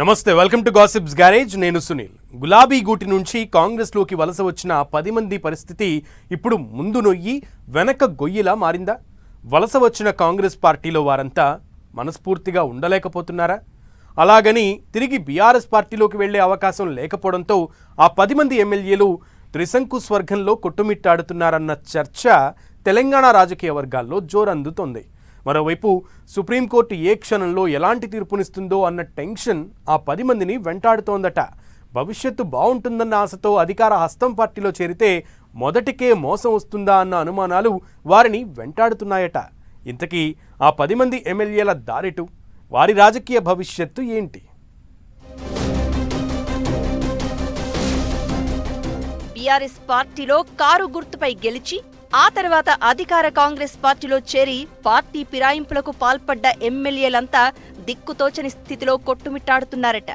నమస్తే welcome to gossips garage. నేను సునీల్. గులాబీ గూటి నుంచి కాంగ్రెస్లోకి వలస వచ్చిన పది మంది పరిస్థితి ఇప్పుడు ముందు నొయ్యి వెనక గొయ్యిలా మారిందా? వలస వచ్చిన కాంగ్రెస్ పార్టీలో వారంతా మనస్ఫూర్తిగా ఉండలేకపోతున్నారా? అలాగని తిరిగి బీఆర్ఎస్ పార్టీలోకి వెళ్ళే అవకాశం లేకపోవడంతో ఆ పది మంది ఎమ్మెల్యేలు త్రిశంకు స్వర్గంలో కొట్టుమిట్టాడుతున్నారన్న చర్చ తెలంగాణ రాజకీయ వర్గాల్లో జోరందుతోంది. మరోవైపు సుప్రీంకోర్టు ఏ క్షణంలో ఎలాంటి తీర్పునిస్తుందో అన్న టెన్షన్ ఆ పది మందిని వెంటాడుతోందట. భవిష్యత్తు బాగుంటుందన్న ఆశతో అధికార హస్తం పార్టీలో చేరితే మొదటికే మోసం వస్తుందా అన్న అనుమానాలు వారిని వెంటాడుతున్నాయట. ఇంతకీ ఆ పది మంది ఎమ్మెల్యేల దారిటు వారి రాజకీయ భవిష్యత్తు ఏంటి? బీఆర్ఎస్ పార్టీలో కారు గుర్తుపై గెలిచి ఆ తర్వాత అధికార కాంగ్రెస్ పార్టీలో చేరి పార్టీ ఫిరాయింపులకు పాల్పడ్డ ఎమ్మెల్యేలంతా దిక్కుతోచని స్థితిలో కొట్టుమిట్టాడుతున్నారట.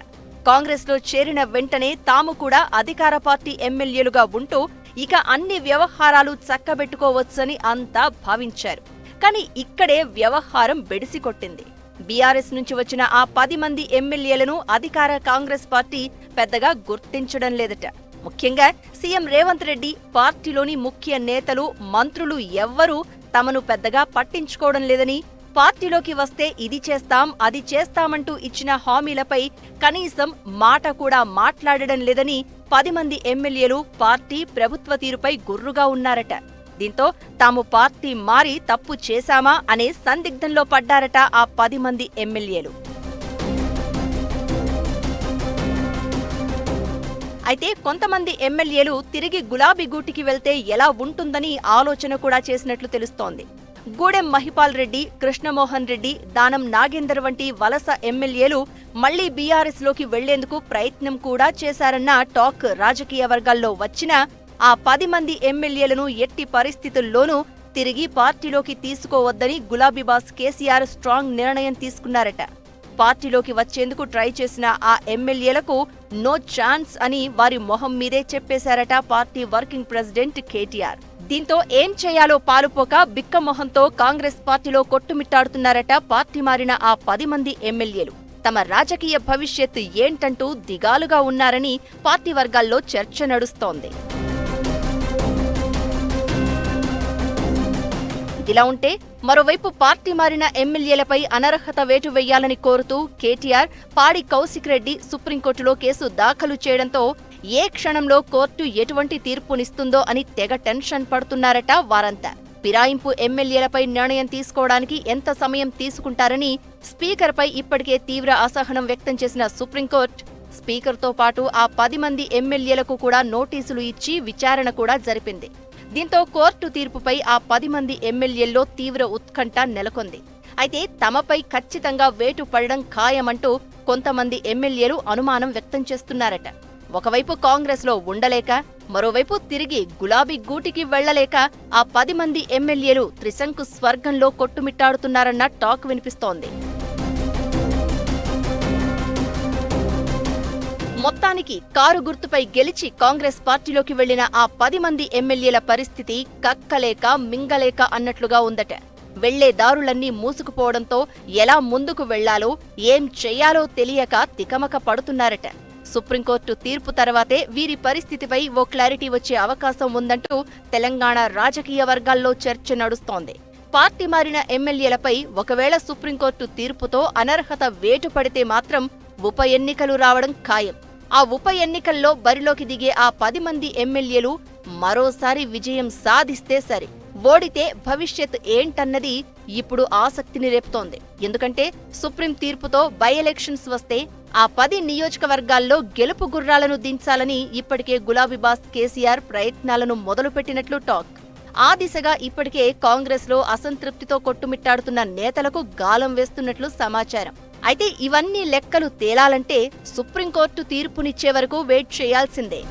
కాంగ్రెస్లో చేరిన వెంటనే తాము కూడా అధికార పార్టీ ఎమ్మెల్యేలుగా ఉంటూ ఇక అన్ని వ్యవహారాలు చక్కబెట్టుకోవచ్చని అంతా భావించారు. కానీ ఇక్కడే వ్యవహారం బెడిసికొట్టింది. బీఆర్ఎస్ నుంచి వచ్చిన ఆ పది మంది ఎమ్మెల్యేలను అధికార కాంగ్రెస్ పార్టీ పెద్దగా గుర్తించడం లేదట. ముఖ్యంగా సీఎం రేవంత్ రెడ్డి పార్టీలోని ముఖ్య నేతలు మంత్రులు ఎవ్వరూ తమను పెద్దగా పట్టించుకోవడం లేదని పార్టీలోకి వస్తే ఇది చేస్తాం అది చేస్తామంటూ ఇచ్చిన హామీలపై కనీసం మాట కూడా మాట్లాడడం లేదని పది మంది ఎమ్మెల్యేలు పార్టీ ప్రభుత్వ తీరుపై గుర్రుగా ఉన్నారట. దీంతో తాము పార్టీ మారి తప్పు చేశామా అనే సందిగ్ధంలో పడ్డారట ఆ పది మంది ఎమ్మెల్యేలు. అయితే కొంతమంది ఎమ్మెల్యేలు తిరిగి గులాబీ గూటికి వెళ్తే ఎలా ఉంటుందని ఆలోచన కూడా చేసినట్లు తెలుస్తోంది. గూడెం మహిపాల్ రెడ్డి కృష్ణమోహన్ రెడ్డి దానం నాగేందర్ వంటి వలస ఎమ్మెల్యేలు మళ్ళీ బీఆర్ఎస్లోకి వెళ్ళేందుకు ప్రయత్నం కూడా చేశారన్న టాక్ రాజకీయ వర్గాల్లో వచ్చిన ఆ పది మంది ఎమ్మెల్యేలను ఎట్టి పరిస్థితుల్లోనూ తిరిగి పార్టీలోకి తీసుకోవద్దని గులాబీ బాస్ కేసీఆర్ స్ట్రాంగ్ నిర్ణయం తీసుకున్నారట. పార్టీలోకి వచ్చేందుకు ట్రై చేసిన ఆ ఎమ్మెల్యేలకు నో ఛాన్స్ అని వారి మొహం మీదే చెప్పేశారట పార్టీ వర్కింగ్ ప్రెసిడెంట్ కేటీఆర్. దీంతో ఏం చేయాలో పాలుపోక బిక్క మొహంతో కాంగ్రెస్ పార్టీలో కొట్టుమిట్టాడుతున్నారట పార్టీ మారిన ఆ పది మంది ఎమ్మెల్యేలు. తమ రాజకీయ భవిష్యత్ ఏంటంటూ దిగాలుగా ఉన్నారని పార్టీ వర్గాల్లో చర్చ నడుస్తోంది. ఇదిలా ఉంటే మరోవైపు పార్టీ మారిన ఎమ్మెల్యేలపై అనర్హత వేటు వేయాలని కోరుతూ కేటీఆర్ పాడి కౌశిక్ రెడ్డి సుప్రీంకోర్టులో కేసు దాఖలు చేయడంతో ఏ క్షణంలో కోర్టు ఎటువంటి తీర్పునిస్తుందో అని తెగ టెన్షన్ పడుతున్నారట వారంతా. ఫిరాయింపు ఎమ్మెల్యేలపై నిర్ణయం తీసుకోవడానికి ఎంత సమయం తీసుకుంటారని స్పీకర్పై ఇప్పటికే తీవ్ర అసహనం వ్యక్తం చేసిన సుప్రీంకోర్టు స్పీకర్తో పాటు ఆ పది మంది ఎమ్మెల్యేలకు కూడా నోటీసులు ఇచ్చి విచారణ కూడా జరిపింది. దీంతో కోర్టు తీర్పుపై ఆ పది మంది ఎమ్మెల్యేల్లో తీవ్ర ఉత్కంఠ నెలకొంది. అయితే తమపై ఖచ్చితంగా వేటు పడడం ఖాయమంటూ కొంతమంది ఎమ్మెల్యేలు అనుమానం వ్యక్తం చేస్తున్నారట. ఒకవైపు కాంగ్రెస్లో ఉండలేక మరోవైపు తిరిగి గులాబీ గూటికి వెళ్ళలేక ఆ పది మంది ఎమ్మెల్యేలు త్రిశంకు స్వర్గంలో కొట్టుమిట్టాడుతున్నారన్న టాక్ వినిపిస్తోంది. మొత్తానికి కారు గుర్తుపై గెలిచి కాంగ్రెస్ పార్టీలోకి వెళ్ళిన ఆ పది మంది ఎమ్మెల్యేల పరిస్థితి కక్కలేక మింగలేక అన్నట్లుగా ఉందట. వెళ్ళే దారులన్నీ మూసుకుపోవడంతో ఎలా ముందుకు వెళ్ళాలో ఏం చెయ్యాలో తెలియక తికమక పడుతున్నారట. సుప్రీంకోర్టు తీర్పు తర్వాతే వీరి పరిస్థితిపై ఓ క్లారిటీ వచ్చే అవకాశం ఉందంటూ తెలంగాణ రాజకీయ వర్గాల్లో చర్చ నడుస్తోంది. పార్టీ మారిన ఎమ్మెల్యేలపై ఒకవేళ సుప్రీంకోర్టు తీర్పుతో అనర్హత వేటు పడితే మాత్రం ఉప ఎన్నికలు రావడం ఖాయం. ఆ ఉప ఎన్నికల్లో బరిలోకి దిగే ఆ పది మంది ఎమ్మెల్యేలు మరోసారి విజయం సాధిస్తే సరి. ఓడితే భవిష్యత్ ఏంటన్నది ఇప్పుడు ఆసక్తిని రేపుతోంది. ఎందుకంటే సుప్రీం తీర్పుతో బై ఎలక్షన్స్ వస్తే ఆ పది నియోజకవర్గాల్లో గెలుపు గుర్రాలను దించాలని ఇప్పటికే గులాబీ బాస్ కేసీఆర్ ప్రయత్నాలను మొదలుపెట్టినట్లు టాక్. ఆ దిశగా ఇప్పటికే కాంగ్రెస్లో అసంతృప్తితో కొట్టుమిట్టాడుతున్న నేతలకు గాలం వేస్తున్నట్లు సమాచారం. అయితే ఇవన్నీ లెక్కలు తేలాలంటే సుప్రీంకోర్టు తీర్పునిచ్చే వరకు వెయిట్ చేయాల్సిందే.